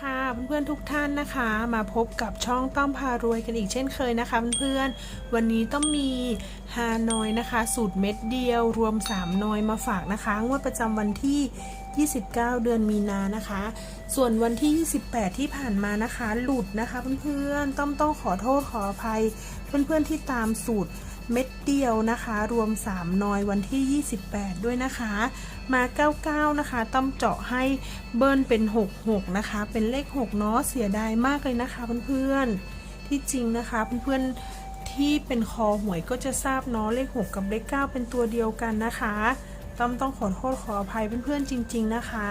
ค่ะเพื่อนๆทุกท่านนะคะ มาพบกับช่องต้อมพารวยกันอีกเช่นเคยนะคะเพื่อนๆวันนี้ต้องมีฮานอยนะคะ สูตรเม็ดเดียว รวม 3 นอยมาฝากนะคะงวดประจำวันที่ 29 เดือนมีนานะคะ ส่วนวันที่ 28 ที่ผ่านมานะคะ หลุดนะคะเพื่อนๆต้องต้องขอโทษขออภัยเพื่อนๆที่ตามสูตร เม็ดเดียวนะคะ รวม 3 นอยวันที่ 28 ด้วยนะคะ มา 99 นะคะ ต้องเจาะให้เบิ้ลเป็น 66 นะคะ เป็นเลข 6 เนาะ เสียดายมากเลยนะคะเพื่อนๆ ที่จริงนะคะเพื่อนๆ ที่เป็นคอหวยก็จะทราบเนาะ เลข 6 กับเลข 9 เป็นตัวเดียวกันนะคะ ต้อมต้องขอโทษขออภัยเพื่อนๆ จริง ๆ นะคะ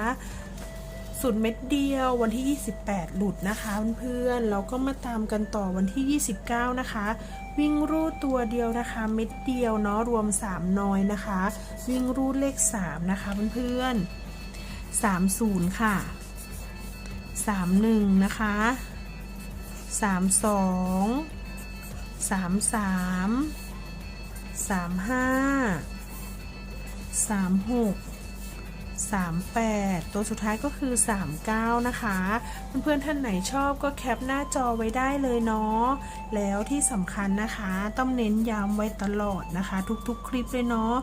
สุดเม็ดเดียววันที่ 28 หลุดนะคะเพื่อนๆเราก็มาตามกันต่อวันที่ 29 นะคะ วิ่งรูดตัวเดียวนะคะ เม็ดเดียวเนาะรวม 3 น้อยนะคะ วิ่งรูดเลข 3 นะคะเพื่อนๆ30 ค่ะ 31 นะคะ 32 33 35 36 38 ตัวสุดท้ายก็คือ 39 นะคะ เพื่อนๆท่านไหนชอบก็แคปหน้าจอไว้ได้เลยเนาะ แล้วที่สำคัญนะคะ ต้องเน้นย้ำไว้ตลอดนะคะ ทุกๆ คลิปเลยเนาะ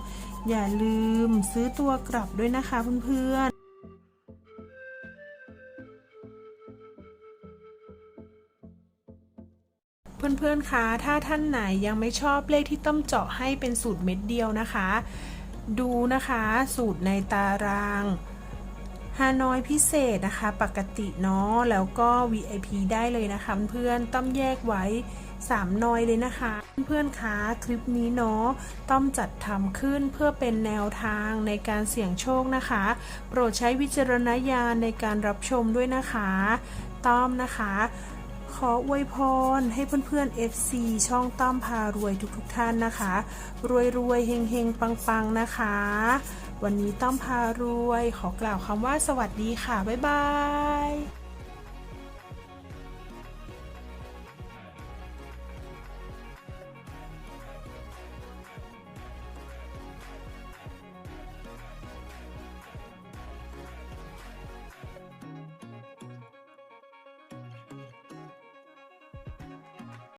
อย่าลืมซื้อตัวกลับด้วยนะคะเพื่อนๆเพื่อนๆ คะ ถ้าท่านไหนยังไม่ชอบเลขที่ต้อมเจาะให้เป็นสูตรเม็ดเดียวนะคะ ดูนะคะ สูตรในตารางฮานอยพิเศษนะคะ ปกติเนาะแล้วก็ VIP ได้เลยนะคะเพื่อนต้อมแยกไว้ 3 นอยเลยนะคะ เพื่อนๆคะคลิปนี้เนาะต้อมจัดทำขึ้นเพื่อเป็นแนวทางในการเสี่ยงโชคนะคะ โปรดใช้วิจารณญาณในการรับชมด้วยนะคะ ต้อมนะคะ ขออวยพรให้เพื่อนๆ FC ช่องต้อมพารวยทุกๆทท่านนะคะ รวยรวยเฮงเฮงปังปังนะคะ วันนี้ต้อมพารวย ขอกล่าวคำว่าสวัสดีค่ะ บ๊ายบาย